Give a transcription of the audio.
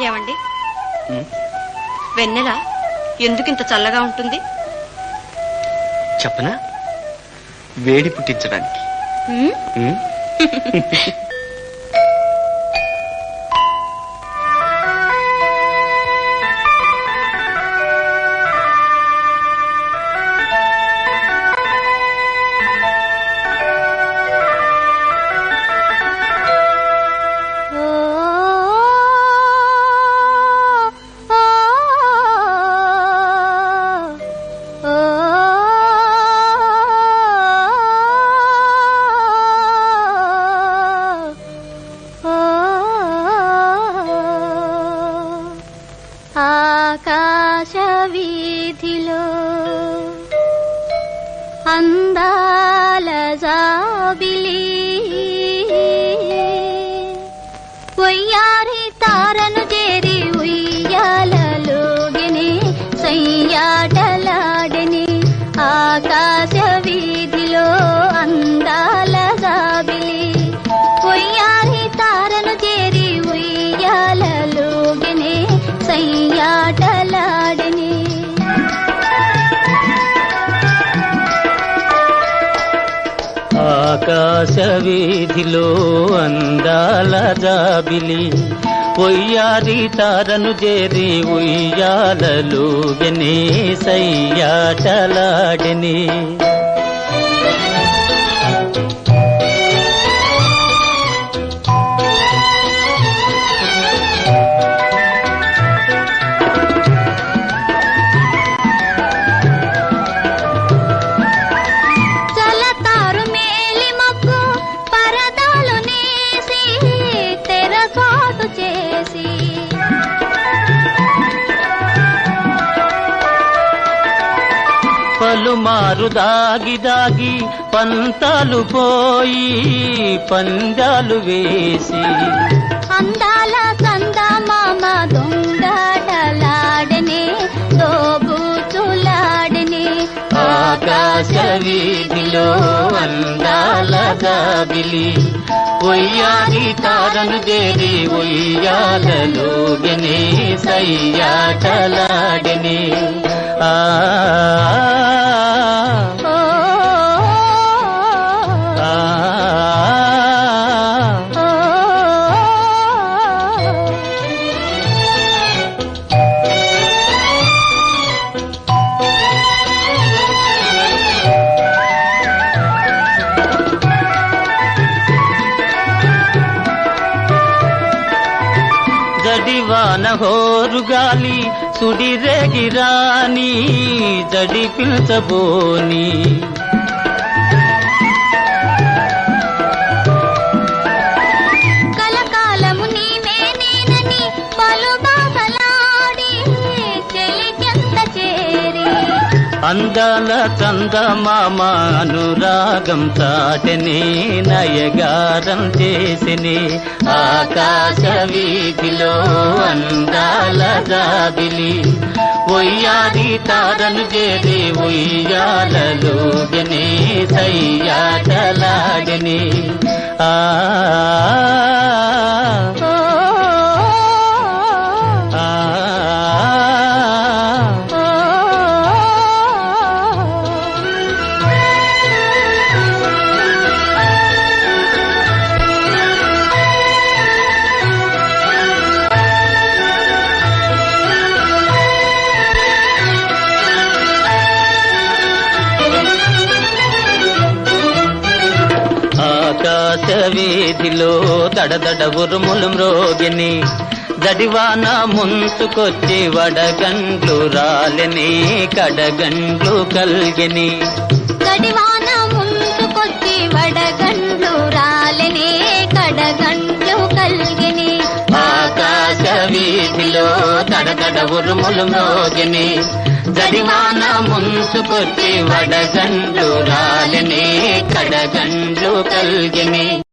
ఏమండి? వెన్నెల ఎందుకింత చల్లగా ఉంటుంది? చెప్పనా? వేడి పుట్టించడానికి. ఉమ్, ఉమ్, ఆకాశ వీధిలో అందాల జాబిలి ఆకాశ వీధిలో అందాల జాబిలి. ఒయ్యారి తారను చేరి ఉయ్యాలలు గనే సయ్యాటలాడని పలుమారు దాగి దాగి పంతాలు పోయి పందాలు వేసి. అందాల కందా మామ దొంగలాడనే దోబూచులాడని. ఆకాశ వీధిలో అందాల దాబిలి. ఒయ్యారి తారను దేవి ఒయ్యాలలో గనే సయ్యాటలాడని. ఆ జడివాన హోరుగాలి సుడిరేగిరాని జడి పిల్చబోని. అందాల చందమామ అనురాగం తాటని నయగారం చేసిని. ఆకాశ వీధిలో అందాల జాబిలి ఒయ్యాది తారను చేరి ఉయ్యాలలో గని ఆ వీధిలో దడదడ ఉరుములు మ్రోగిని దడివాన ముంచుకొచ్చి వడగండ్లు రాలని కడగండ్లు కల్గిని. గడివాన ముందుకొచ్చి వడగండ్లు రాలని కడగండ్లు కల్గిని. ఆకాశ వీధిలో దడదడ ఉరుములు మ్రోగిని దడివాన ముంచుకొచ్చి వడగండ్లు రాలని కడగండ్లు కల్గిని.